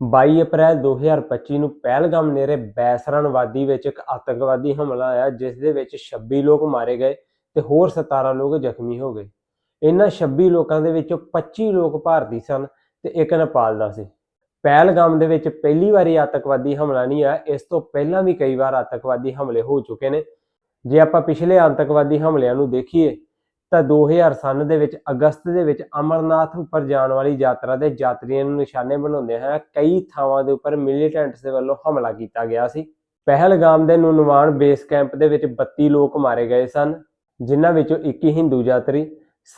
22 ਅਪ੍ਰੈਲ 2025 ਨੂੰ ਪਹਿਲਗਾਮ ਨੇੜੇ ਬੈਸਰਨ ਵਾਦੀ ਵਿੱਚ ਇੱਕ ਆਤੰਕਵਾਦੀ ਹਮਲਾ ਆਇਆ, ਜਿਸ ਦੇ ਵਿੱਚ 26 ਲੋਕ ਮਾਰੇ ਗਏ ਤੇ ਹੋਰ 17 ਲੋਕ ਜ਼ਖਮੀ ਹੋ ਗਏ। ਇਹਨਾਂ 26 ਲੋਕਾਂ ਦੇ ਵਿੱਚੋਂ 25 ਲੋਕ ਭਾਰਤੀ ਸਨ ਤੇ ਇੱਕ ਨੇਪਾਲ ਦਾ ਸੀ। ਪਹਿਲਗਾਮ ਦੇ ਵਿੱਚ ਪਹਿਲੀ ਵਾਰੀ ਆਤੰਕਵਾਦੀ ਹਮਲਾ ਨਹੀਂ ਆਇਆ, ਇਸ ਤੋਂ ਪਹਿਲਾਂ ਵੀ ਕਈ ਵਾਰ ਆਤੰਕਵਾਦੀ ਹਮਲੇ ਹੋ ਚੁੱਕੇ ਨੇ। ਜੇ ਆਪਾਂ ਪਿਛਲੇ ਆਤੰਕਵਾਦੀ ਹਮਲਿਆਂ ਨੂੰ ਦੇਖੀਏ ਤਾਂ 2000 ਸਨ ਦੇ ਵਿੱਚ, ਅਗਸਤ ਦੇ ਵਿੱਚ ਅਮਰਨਾਥ ਉੱਪਰ ਜਾਣ ਵਾਲੀ ਯਾਤਰਾ ਦੇ ਯਾਤਰੀਆਂ ਨੂੰ ਨਿਸ਼ਾਨੇ ਬਣਾਉਂਦੇ ਹੋਏ ਕਈ ਥਾਵਾਂ ਦੇ ਉੱਪਰ ਮਿਲੀਟੈਂਟਸ ਦੇ ਵੱਲੋਂ ਹਮਲਾ ਕੀਤਾ ਗਿਆ ਸੀ। ਪਹਿਲਗਾਮ ਦੇ ਨੂਨਵਾਨ ਬੇਸ ਕੈਂਪ ਦੇ ਵਿੱਚ 32 ਲੋਕ ਮਾਰੇ ਗਏ ਸਨ, ਜਿਨ੍ਹਾਂ ਵਿੱਚੋਂ 21 ਹਿੰਦੂ ਯਾਤਰੀ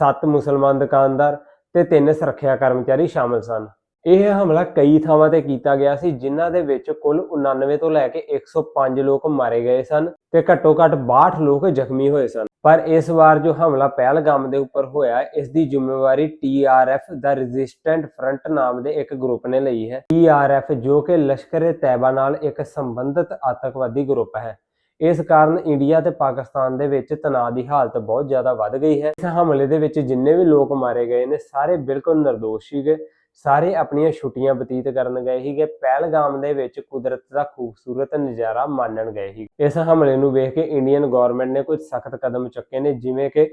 7 ਮੁਸਲਮਾਨ ਦੁਕਾਨਦਾਰ ਤੇ 3 ਸੁਰੱਖਿਆ ਕਰਮਚਾਰੀ ਸ਼ਾਮਲ ਸਨ। ਇਹ ਹਮਲਾ ਕਈ ਥਾਵਾਂ ਤੇ ਕੀਤਾ ਗਿਆ ਸੀ, ਜਿਨ੍ਹਾਂ ਦੇ ਵਿੱਚ ਕੁੱਲ 99 ਤੋਂ ਲੈ ਕੇ 105 ਲੋਕ ਮਾਰੇ ਗਏ ਸਨ ਤੇ ਘੱਟੋ ਘੱਟ 62 ਲੋਕ ਜ਼ਖਮੀ ਹੋਏ ਸਨ। ਪਰ ਇਸ ਵਾਰ ਜੋ ਹਮਲਾ ਪਹਿਲਗਾਮ ਦੇ ਉੱਪਰ ਹੋਇਆ, ਇਸ ਦੀ ਜ਼ਿੰਮੇਵਾਰੀ TRF ਦਾ ਰੈਜ਼ਿਸਟੈਂਟ ਫਰੰਟ ਨਾਮ ਦੇ ਇੱਕ ਗਰੁੱਪ ਨੇ ਲਈ ਹੈ। TRF ਜੋ ਕਿ ਲਸ਼ਕਰ-ਏ-ਤੈਬਾ ਨਾਲ ਇੱਕ ਸੰਬੰਧਿਤ ਆਤੰਕਵਾਦੀ ਗਰੁੱਪ ਹੈ। ਇਸ ਕਾਰਨ ਇੰਡੀਆ ਤੇ ਪਾਕਿਸਤਾਨ ਦੇ ਵਿੱਚ ਤਣਾਅ ਦੀ ਹਾਲਤ ਬਹੁਤ ਜ਼ਿਆਦਾ ਵੱਧ ਗਈ ਹੈ। ਇਸ ਹਮਲੇ ਦੇ ਵਿੱਚ ਜਿੰਨੇ ਵੀ ਲੋਕ ਮਾਰੇ ਗਏ ਨੇ, ਸਾਰੇ ਬਿਲਕੁਲ ਨਿਰਦੋਸ਼ ਸੀਗੇ। ਸਾਰੇ ਆਪਣੀਆਂ ਛੁੱਟੀਆਂ ਬਤੀਤ ਕਰਨ ਗਏ ਸੀਗੇ। ਪਹਿਲਗਾਮ ਦੇ ਵਿੱਚ ਕੁਦਰਤ ਦਾ ਖੂਬਸੂਰਤ ਨਜ਼ਾਰਾ ਮਾਣਨ ਗਏ ਸੀ। ਇਸ ਹਮਲੇ ਨੂੰ ਵੇਖ ਕੇ ਇੰਡੀਅਨ ਗਵਰਨਮੈਂਟ ਨੇ ਕੁਝ ਸਖਤ ਕਦਮ ਚੁੱਕੇ ਨੇ, ਜਿਵੇਂ ਕਿ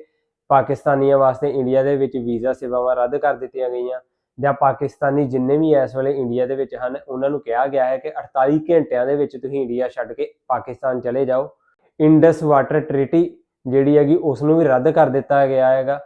ਪਾਕਿਸਤਾਨੀਆਂ ਵਾਸਤੇ ਇੰਡੀਆ ਦੇ ਵਿੱਚ ਵੀਜ਼ਾ ਸੇਵਾਵਾਂ ਰੱਦ ਕਰ ਦਿੱਤੀਆਂ ਗਈਆਂ ਜਾਂ ਪਾਕਿਸਤਾਨੀ ਜਿੰਨੇ ਵੀ ਇਸ ਵੇਲੇ ਇੰਡੀਆ ਦੇ ਵਿੱਚ ਹਨ, ਉਹਨਾਂ ਨੂੰ ਕਿਹਾ ਗਿਆ ਹੈ ਕਿ 48 ਘੰਟਿਆਂ ਦੇ ਵਿੱਚ ਤੁਸੀਂ ਇੰਡੀਆ ਛੱਡ ਕੇ ਪਾਕਿਸਤਾਨ ਚਲੇ ਜਾਓ। ਇੰਡਸ ਵਾਟਰ ਟ੍ਰੀਟੀ ਜਿਹੜੀ ਹੈਗੀ, ਉਸ ਨੂੰ ਵੀ ਰੱਦ ਕਰ ਦਿੱਤਾ ਗਿਆ ਹੈਗਾ।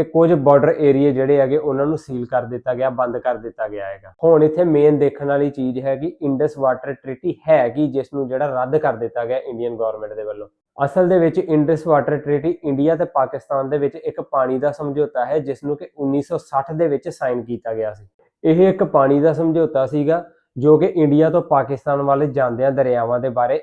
ਤੇ ਕੁਝ ਬਾਰਡਰ ਏਰੀਆ ਜਿਹੜੇ ਹੈਗੇ ਉਹਨਾਂ ਨੂੰ ਸੀਲ ਕਰ ਦਿੱਤਾ ਗਿਆ, ਬੰਦ ਕਰ ਦਿੱਤਾ ਗਿਆ ਹੈਗਾ। ਹੁਣ ਇੱਥੇ ਮੇਨ ਦੇਖਣ ਵਾਲੀ ਚੀਜ਼ ਹੈ ਕਿ ਇੰਡਸ ਵਾਟਰ ਟ੍ਰੀਟੀ ਹੈ ਕਿ ਜਿਸ ਨੂੰ ਜਿਹੜਾ ਰੱਦ ਕਰ ਦਿੱਤਾ ਗਿਆ ਇੰਡੀਅਨ ਗਵਰਨਮੈਂਟ ਦੇ ਵੱਲੋਂ। ਅਸਲ ਦੇ ਵਿੱਚ ਇੰਡਸ ਵਾਟਰ ਟ੍ਰੀਟੀ ਇੰਡੀਆ ਤੇ ਪਾਕਿਸਤਾਨ ਦੇ ਵਿੱਚ ਇੱਕ ਪਾਣੀ ਦਾ ਸਮਝੌਤਾ ਹੈ ਜਿਸ ਨੂੰ ਕਿ 1960 ਦੇ ਵਿੱਚ ਸਾਈਨ ਕੀਤਾ ਗਿਆ ਸੀ। ਇਹ ਇੱਕ ਪਾਣੀ ਦਾ ਸਮਝੌਤਾ ਸੀਗਾ, ਜੋ ਕਿ ਇੰਡੀਆ ਤੋਂ ਪਾਕਿਸਤਾਨ ਵੱਲ ਜਾਂਦਿਆਂ ਦਰਿਆਵਾਂ ਦੇ ਬਾਰੇ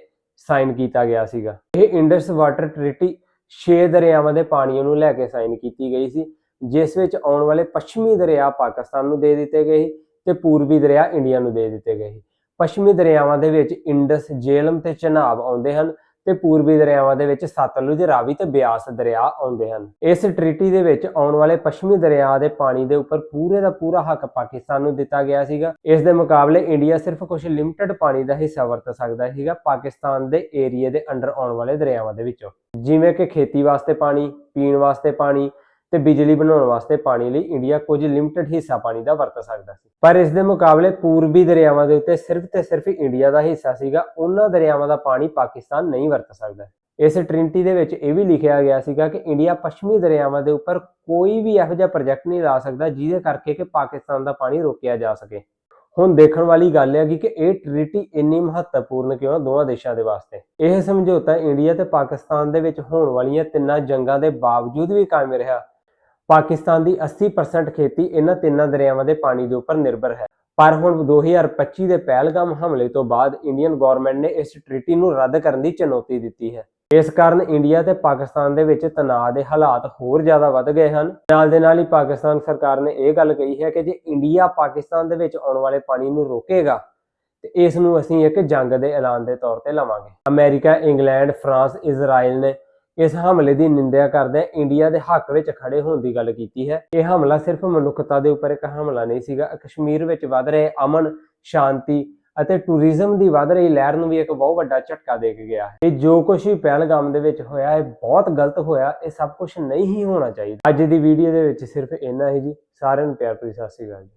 ਸਾਈਨ ਕੀਤਾ ਗਿਆ ਸੀਗਾ। ਇਹ ਇੰਡਸ ਵਾਟਰ ਟ੍ਰੀਟੀ ਛੇ ਦਰਿਆਵਾਂ ਦੇ ਪਾਣੀਆਂ ਨੂੰ ਲੈ ਕੇ ਸਾਈਨ ਕੀਤੀ ਗਈ ਸੀ, ਜਿਸ ਵਿੱਚ ਆਉਣ ਵਾਲੇ ਪੱਛਮੀ ਦਰਿਆ ਪਾਕਿਸਤਾਨ ਨੂੰ ਦੇ ਦਿੱਤੇ ਗਏ ਸੀ ਤੇ ਪੂਰਬੀ ਦਰਿਆ ਇੰਡੀਆ ਨੂੰ ਦੇ ਦਿੱਤੇ ਗਏ ਸੀ। ਪੱਛਮੀ ਦਰਿਆਵਾਂ ਦੇ ਵਿੱਚ ਇੰਡਸ ਜੇਲਮ ਤੇ ਚਨਾਬ ਆਉਂਦੇ ਹਨ ਤੇ ਪੂਰਬੀ ਦਰਿਆਵਾਂ ਦੇ ਵਿੱਚ ਸਤਲੁਜ ਰਾਵੀ ਤੇ ਬਿਆਸ ਦਰਿਆ ਆਉਂਦੇ ਹਨ। ਇਸ ਟ੍ਰੀਟੀ ਦੇ ਵਿੱਚ ਆਉਣ ਵਾਲੇ ਪੱਛਮੀ ਦਰਿਆ ਦੇ ਪਾਣੀ ਦੇ ਉੱਪਰ ਪੂਰੇ ਦਾ ਪੂਰਾ ਹੱਕ ਪਾਕਿਸਤਾਨ ਨੂੰ ਦਿੱਤਾ ਗਿਆ ਸੀਗਾ। ਇਸ ਦੇ ਮੁਕਾਬਲੇ ਇੰਡੀਆ ਸਿਰਫ ਕੁਝ ਲਿਮਟਿਡ ਪਾਣੀ ਦਾ ਹਿੱਸਾ ਵਰਤ ਸਕਦਾ ਸੀਗਾ ਪਾਕਿਸਤਾਨ ਦੇ ਏਰੀਆ ਦੇ ਅੰਡਰ ਆਉਣ ਵਾਲੇ ਦਰਿਆਵਾਂ ਦੇ ਵਿੱਚੋਂ। ਜਿਵੇਂ ਕਿ ਖੇਤੀ ਵਾਸਤੇ ਪਾਣੀ, ਪੀਣ ਵਾਸਤੇ ਪਾਣੀ ਤੇ ਬਿਜਲੀ ਬਣਾਉਣ ਵਾਸਤੇ ਪਾਣੀ ਲਈ ਇੰਡੀਆ ਕੁਝ ਲਿਮਟਿਡ ਹਿੱਸਾ ਪਾਣੀ ਦਾ ਵਰਤ ਸਕਦਾ ਸੀ। ਪਰ ਇਸ ਦੇ ਮੁਕਾਬਲੇ ਪੂਰਬੀ ਦਰਿਆਵਾਂ ਦੇ ਉੱਤੇ ਸਿਰਫ ਤੇ ਸਿਰਫ ਇੰਡੀਆ ਦਾ ਹਿੱਸਾ ਸੀਗਾ, ਉਹਨਾਂ ਦਰਿਆਵਾਂ ਦਾ ਪਾਣੀ ਪਾਕਿਸਤਾਨ ਨਹੀਂ ਵਰਤ ਸਕਦਾ। ਇਸ ਟ੍ਰਿੰਟੀ ਦੇ ਵਿੱਚ ਇਹ ਵੀ ਲਿਖਿਆ ਗਿਆ ਸੀਗਾ ਕਿ ਇੰਡੀਆ ਪੱਛਮੀ ਦਰਿਆਵਾਂ ਦੇ ਉੱਪਰ ਕੋਈ ਵੀ ਇਹੋ ਜਿਹਾ ਪ੍ਰੋਜੈਕਟ ਨਹੀਂ ਲਾ ਸਕਦਾ ਜਿਹਦੇ ਕਰਕੇ ਕਿ ਪਾਕਿਸਤਾਨ ਦਾ ਪਾਣੀ ਰੋਕਿਆ ਜਾ ਸਕੇ। ਹੁਣ ਦੇਖਣ ਵਾਲੀ ਗੱਲ ਹੈ ਕਿ ਇਹ ਟ੍ਰੀਟੀ ਇੰਨੀ ਮਹੱਤਵਪੂਰਨ ਕਿਉਂ ਦੋਵਾਂ ਦੇਸ਼ਾਂ ਦੇ ਵਾਸਤੇ? ਇਹ ਸਮਝੌਤਾ ਇੰਡੀਆ ਤੇ ਪਾਕਿਸਤਾਨ ਦੇ ਵਿੱਚ ਹੋਣ ਵਾਲੀਆਂ ਤਿੰਨਾਂ ਜੰਗਾਂ ਦੇ ਬਾਵਜੂਦ ਵੀ ਕਾਇਮ ਰਿਹਾ। ਪਾਕਿਸਤਾਨ ਦੀ 80% ਖੇਤੀ ਇਹਨਾਂ ਤਿੰਨਾਂ ਦਰਿਆਵਾਂ ਦੇ ਪਾਣੀ ਦੇ ਉੱਪਰ ਨਿਰਭਰ ਹੈ। ਪਰ ਹੁਣ 2025 ਦੇ ਪਹਿਲਗਾਮ ਹਮਲੇ ਤੋਂ ਬਾਅਦ ਇੰਡੀਅਨ ਗਵਰਨਮੈਂਟ ਨੇ ਇਸ ਟ੍ਰੀਟੀ ਨੂੰ ਰੱਦ ਕਰਨ ਦੀ ਚੁਣੌਤੀ ਦਿੱਤੀ ਹੈ। ਇਸ ਕਾਰਨ ਇੰਡੀਆ ਤੇ ਪਾਕਿਸਤਾਨ ਦੇ ਵਿੱਚ ਤਣਾਅ ਦੇ ਹਾਲਾਤ ਹੋਰ ਜ਼ਿਆਦਾ ਵੱਧ ਗਏ ਹਨ। ਨਾਲ ਦੇ ਨਾਲ ਹੀ ਪਾਕਿਸਤਾਨ ਸਰਕਾਰ ਨੇ ਇਹ ਗੱਲ ਕਹੀ ਹੈ ਕਿ ਜੇ ਇੰਡੀਆ ਪਾਕਿਸਤਾਨ ਦੇ ਵਿੱਚ ਆਉਣ ਵਾਲੇ ਪਾਣੀ ਨੂੰ ਰੋਕੇਗਾ, ਤੇ ਇਸ ਨੂੰ ਅਸੀਂ ਇੱਕ ਜੰਗ ਦੇ ਐਲਾਨ ਦੇ ਤੌਰ ਤੇ ਲਵਾਂਗੇ। ਅਮਰੀਕਾ, ਇੰਗਲੈਂਡ, ਫਰਾਂਸ ਇਜ਼ਰਾਈਲ ਨੇ ਇਸ ਹਮਲੇ ਦੀ ਨਿੰਦਿਆ ਕਰਦਿਆਂ ਇੰਡੀਆ ਦੇ ਹੱਕ ਵਿੱਚ ਖੜੇ ਹੋਣ ਦੀ ਗੱਲ ਕੀਤੀ ਹੈ। ਇਹ ਹਮਲਾ ਸਿਰਫ ਮਨੁੱਖਤਾ ਦੇ ਉੱਪਰ ਇੱਕ ਹਮਲਾ ਨਹੀਂ ਸੀਗਾ। ਕਸ਼ਮੀਰ ਵਿੱਚ ਵੱਧ ਰਹੇ ਅਮਨ, ਸ਼ਾਂਤੀ ਅਤੇ ਟੂਰਿਜ਼ਮ ਦੀ ਵੱਧ ਰਹੀ ਲਹਿਰ ਨੂੰ ਵੀ ਇੱਕ ਬਹੁਤ ਵੱਡਾ ਝਟਕਾ ਦੇ ਕੇ ਗਿਆ ਹੈ। ਇਹ ਜੋ ਕੁਝ ਵੀ ਪਹਿਲਗਾਮ ਦੇ ਵਿੱਚ ਹੋਇਆ, ਇਹ ਬਹੁਤ ਗਲਤ ਹੋਇਆ, ਇਹ ਸਭ ਕੁਝ ਨਹੀਂ ਹੀ ਹੋਣਾ ਚਾਹੀਦਾ। ਅੱਜ ਦੀ ਵੀਡੀਓ ਦੇ ਵਿੱਚ ਸਿਰਫ ਇੰਨਾ ਹੀ ਜੀ। ਸਾਰਿਆਂ ਨੂੰ ਪਿਆਰ ਭਰੀ ਸਤਿ ਸ਼੍ਰੀ ਅਕਾਲ ਜੀ।